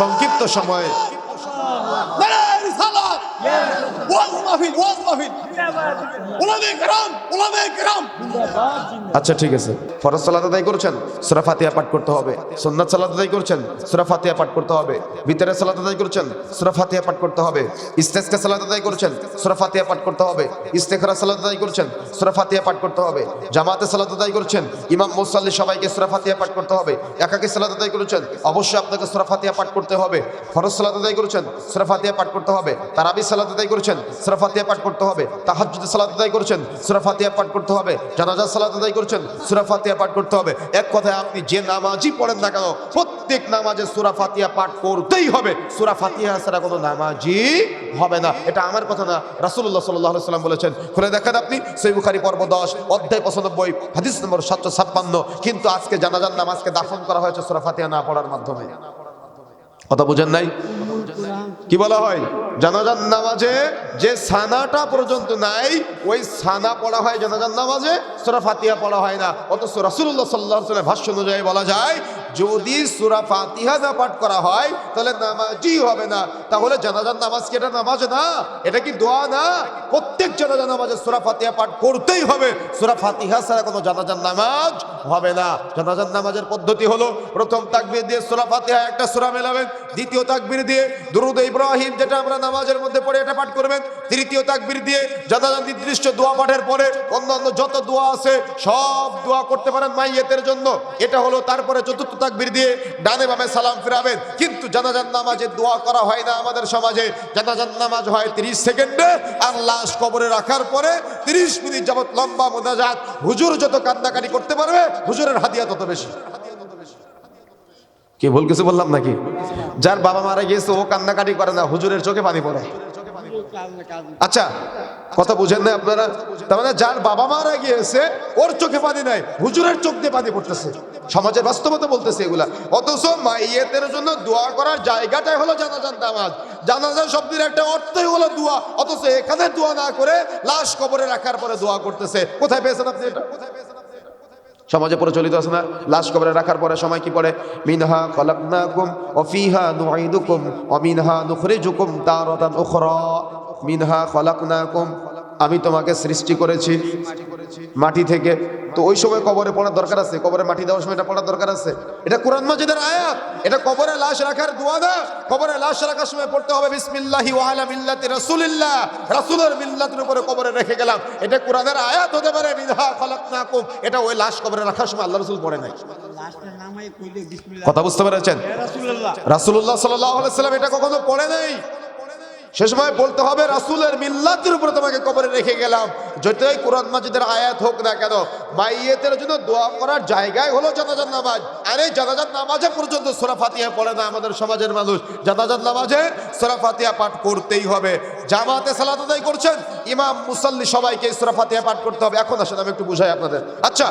সংক্ষিপ্ত সময়ে। আচ্ছা ঠিক আছে। ফরজ করছেন, সূরা ফাতিহা পাঠ করতে হবে। আদায় করছেন, সূরা ফাতিহা পাঠ করতে হবে। করছেন, সূরা ফাতিহা পাঠ করতে হবে। করছেন, সূরা ফাতিহা পাঠ করতে হবে। ইস্তেখরা করছেন, সূরা ফাতিহা পাঠ করতে হবে। জামাতে করছেন, ইমাম মুসাল্লি সবাইকে সূরা ফাতিহা পাঠ করতে হবে। একাকী সালাত আদায় করেছেন, অবশ্যই আপনাকে সূরা ফাতিহা পাঠ করতে হবে। ফরজ সালাত আদায় করেছেন, সূরা ফাতিহা পাঠ করতে হবে। তারাবি সালাত আদায় করেছেন, সূরা ফাতিহা পাঠ করতে হবে, তাহাজ্জুদ সালাত আদায় করেছেন, সূরা পাঠ করতে হবে, জানাজা সালাত আদায় করছেন, সূরা ফাতিহা পাঠ করতে হবে। এক কথায় আপনি যে নামাজই পড়েন না কেন, প্রত্যেক নামাজে সূরা ফাতিহা পাঠ করতেই হবে। সূরা ফাতিহা ছাড়া কোনো নামাজই হবে না। এটা আমার কথা না, রাসূলুল্লাহ সাল্লাল্লাহু আলাইহি সাল্লাম বলেছেন। খুলে দেখেন আপনি, সহিহ বুখারী পর্ব 10 অধ্যায় 95 হাদিস নম্বর 756 কিন্তু আজকে জানাজার নামাজকে দাফন করা হয়েছে সূরা ফাতিহা না পড়ার মাধ্যমে। কথা বুঝেন নাই? কি বলা হয়? জানাজান নামাজে যে সানাটা পর্যন্ত নাই, ওই সানা পড়া হয় জানাজান নামাজে, সোরা ফাতিয়া পড়া হয় না। অত সোরা সাল্লাল্লাহু সাল্লাহ ভাষ্য অনুযায়ী বলা যায় যদি সুরা ফাতিহা না পাঠ করা হয়, তাহলে নামাজই হবে না। তাহলে জানাজার নামাজ কি এটা নামাজ না? এটা কি দোয়া না? প্রত্যেক জানাজান নামাজে সূরা ফাতিহা পাঠ করতেই হবে। সূরা ফাতিহা ছাড়া কোনো জানাজার নামাজ হবে না। জানাজার নামাজের পদ্ধতি হলো, প্রথম তাকবীর দিয়ে সূরা ফাতিহা একটা সূরা মেলাবেন, দ্বিতীয় তাকবীর দিয়ে দুরুদ ইব্রাহিম যেটা আমরা নামাজের মধ্যে পড়ে এটা পাঠ করবেন, তৃতীয় তাকবীর দিয়ে জানাজান নির্দিষ্ট দোয়া পাঠের পরে অন্যান্য যত দোয়া আছে, সব দোয়া করতে পারেন মাইয়েতের জন্য। এটা হলো তারপরে চতুর্থ তাকবীর দিয়ে ডানে বামে সালাম ফিরাবেন। কিন্তু জানাজান নামাজে দোয়া করা হয় না আমাদের সমাজে। জানাজান নামাজ হয় 30 সেকেন্ডে আর লাশ কবরে রাখার পরে 30 মিনিট যাবত লম্বা মোনাজাত। হুজুর যত কান্নাকাটি করতে পারবে, হুজুরের হাদিয়া তত বেশি। কি ভুল কিছু বললাম নাকি? যার বাবা মারা গিয়েছে, ও কান্নাকাটি করে না, হুজুরের চোখে পানি পড়ে। আচ্ছা কথা বুঝেন না আপনারা? তার মানে যার বাবা মারা গিয়েছে, ওর চোখে পানি নাই, হুজুরের চোখ দিয়ে পানি পড়তেছে। সমাজের বাস্তবতা বলতেছে এগুলা। অথচ মাইয়েতের জন্য দোয়া করার জায়গাটাই হলো জানাজান নামাজ। জানাজান শব্দের একটা অর্থই হলো দোয়া। অথচ এখানে দোয়া না করে লাশ কবরে রাখার পরে দোয়া করতেছে। কোথায় পেয়েছেন আপনি এটা? সমাজে প্রচলিত আছে না? লাশ কবরে রাখার পরে সময় কি পড়ে? মিনহা খলাকনাকুম ওয়া ফিহা নুঈদুকুম ওয়া মিনহা নুখরিজুকুম উখরা। মিনহা খলাকনাকুম আমি তোমাকে সৃষ্টি করেছি মাটি থেকে। তো ওই সময় কবরে পড়ার দরকার আছে? কবরে মাটি দেওয়ার সময় এটা পড়ার দরকার আছে? এটা কোরআন মাজিদের আয়াত। এটা কবরে লাশ রাখার দোয়া না। কবরে লাশ রাখার সময় পড়তে হবে বিসমিল্লাহি ওয়া আলা মিল্লাতি রাসূলিল্লাহ। রাসূলের মিল্লাতের উপরে কবরে রেখে গেলাম। এটা কোরআনের আয়াত হতে পারে মিনহা খলাকনাকুম। এটা ওই লাশ কবরে রাখার সময় আল্লাহ রাসূল পড়ে নাই। কথা বুঝতে পেরেছেন? রাসূলুল্লাহ। রাসূলুল্লাহ সাল্লাল্লাহু আলাইহি সাল্লাম এটা কখনো পড়ে নাই? সে সময় বলতে হবে, রাসূলের মিল্লাতের উপরে তোমাকে কবরে রেখে গেলাম। যতই কোরআন মাজিদের আয়াত হোক না কেন, মাইয়েতের জন্য দোয়া করার জায়গায় হলো জানাজান নামাজ। আরে জানাজান নামাজে পর্যন্ত সূরা ফাতিহা পড়ে না আমাদের সমাজের মানুষ। জানাজান নামাজে সূরা ফাতিহা পাঠ করতেই হবে। জামাতে সালাত আদায় করছেন, ইমাম মুসাল্লি সবাইকে সূরা ফাতিহা পাঠ করতে হবে। এখন আসেন, আমি একটু বুঝাই আপনাদের। আচ্ছা